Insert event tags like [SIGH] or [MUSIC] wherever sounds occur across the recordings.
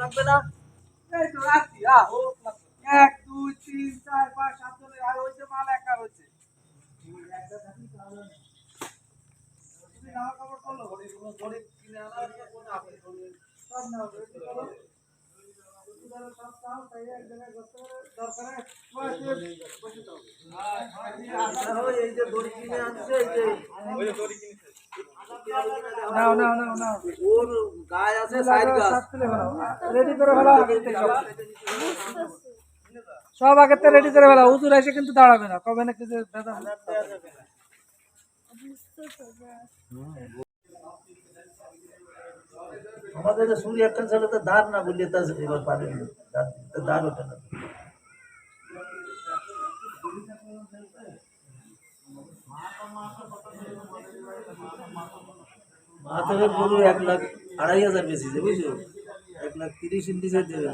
লাগবে না? এই তো রাখছি হ্যাঁ ও এক দুই তিন চার পাঁচ সাত জনে আর ওই যে মাল একা রয়েছে। জামা কাপড় করল ধরে কিনে আনা সব দেখো, এই যে দড়ি কিনে আনছে এই যে নাও নাও নাও নাও। ওর গায়ে আছে সাইড গাছ রেডি করে ফেলা আগে থেকে সব। সব আগে থেকে রেডি করে ফেলা। হুজুর এসে কিন্তু দাঁড়াবে না। কবে না কিছু দাদা আমাদের যে সূর্য একটা ছেলে তো ধার না বললে তা এবার পারে না। ধার- ধার ওঠে না। মাথার গরু এক লাখ আড়াই হাজার বেশিছে বুঝছ এক লাখ তিরিশ ইন্ডিসে দেবে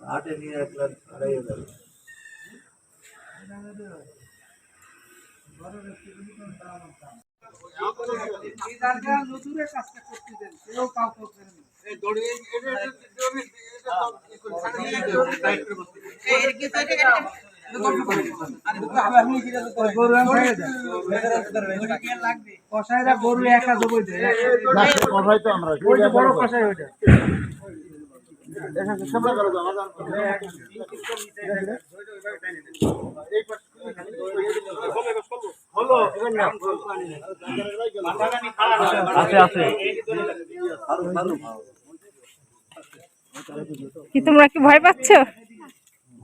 আটে নিয়ে এক লাখ আড়াই হাজার এই গরু জবই দেয় কি তোমরা কি ভয় পাচ্ছ ওইটা কাটাই দাও দড়িতে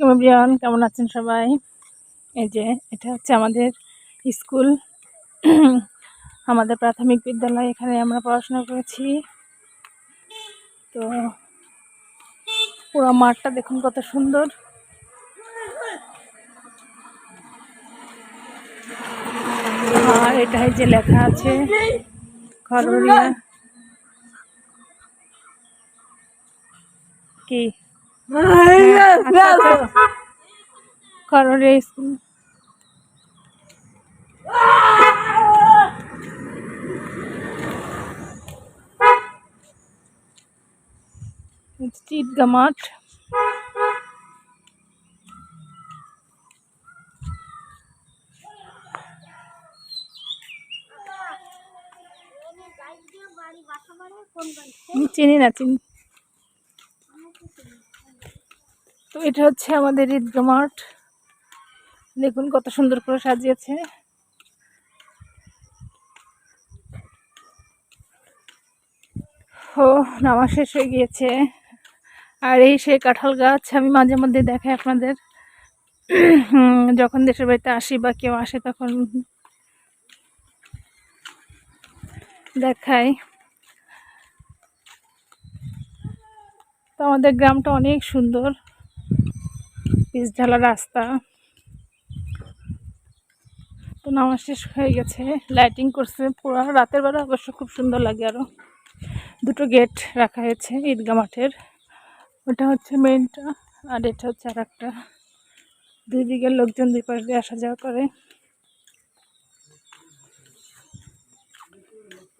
কেমন কেমন আছেন সবাই? এই যে, এটা হচ্ছে আমাদের স্কুল। [CLEARS THROAT] আমাদের প্রাথমিক বিদ্যালয়, এখানে আমরা পড়াশোনা করেছি। তো পুরো মাঠটা দেখুন কত সুন্দর। আর এটাই যে লেখা আছে খরুরিয়া কি? খরুরিয়া স্কুল ঈদগা মাঠ চিনি না চিনি তো এটা হচ্ছে আমাদের ঈদগা মাঠ। দেখুন কত সুন্দর করে সাজিয়েছে। ও নামা শেষ হয়ে গিয়েছে। আর এই সেই কাঁঠাল গাছ আমি মাঝে মধ্যে দেখাই আপনাদের। যখন দেশের বাড়িতে আসি বা কেউ আসে তখন দেখাই। তো আমাদের গ্রামটা অনেক সুন্দর। পিচ ঢালা রাস্তা। তো নামা শেষ হয়ে গেছে লাইটিং করছে পুরো। রাতের বেলা অবশ্য খুব সুন্দর লাগে আরও দুটো গেট রাখা হয়েছে ঈদগা মাঠের। ওটা হচ্ছে মেইনটা আর এটা হচ্ছে আর একটা দুই দিকের লোকজন দুই পাশ দিয়ে আসা যাওয়া করে।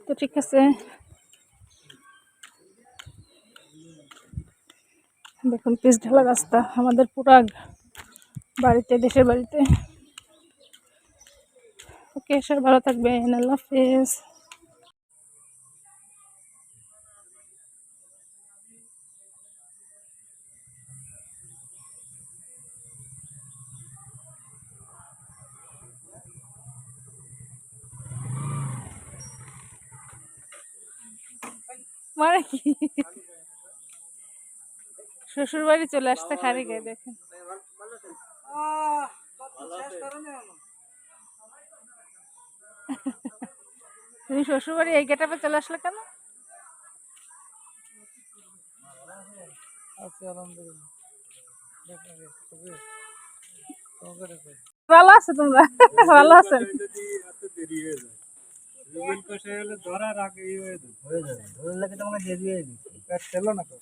তো ঠিক আছে দেখুন পিস ঢালা রাস্তা, আমাদের পুরা বাড়িতে, দেশের বাড়িতে। ওকে স্যার ভালো থাকবেন, আল্লাহ হাফেজ। মানে কি? শ্বশুর বাড়ি চলে আসতে খারি গায়ে দেখেন। তুমি শ্বশুর বাড়ি এই গেটাপে চলে আসলে কেন? আছি ভালো আছে তোমরা? ভালো আছেন রুবেল ধরার আগে হয়ে যাবে হয়ে যাবে ধরে লাগে তোমাকে দিয়ে দিয়ে দিচ্ছি পেট না তো।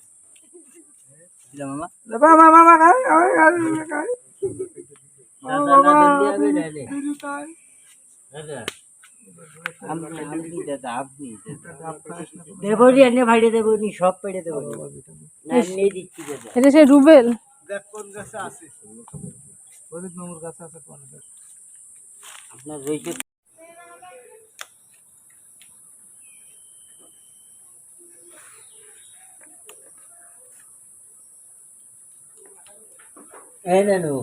দেবো রে এনে ভাইড়ে দেবো নি সব পেড়ে দেবো না এমনি দিচ্ছি এটা সেই রুবেল দেখ কোন গাছে আছে বলিত মামুর গাছে আছে কোন আপনার রয়েছে এই নানু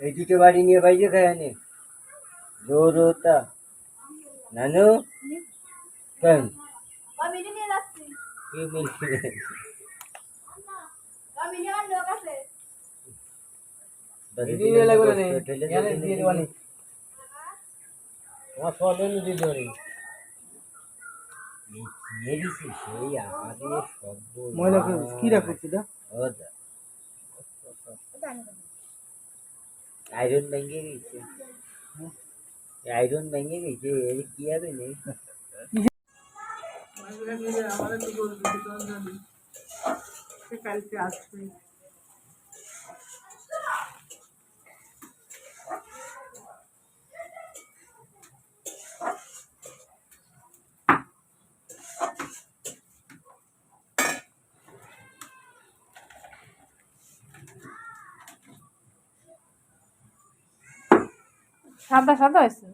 এই দুটো বাড়ি নিয়ে বাইরে খায় নে জোর হতা নানু? কেন? কি বলছি তোমার ফলন দিদি ধরে। সেই আমাদের শব্দ ময়লা কি রাখছি দা? আয়রন ভেঙে গেছে আয়রন ভেঙে গেছে এর কি হবে নেই কালকে আসবে সাদা সাদা হয়েছে?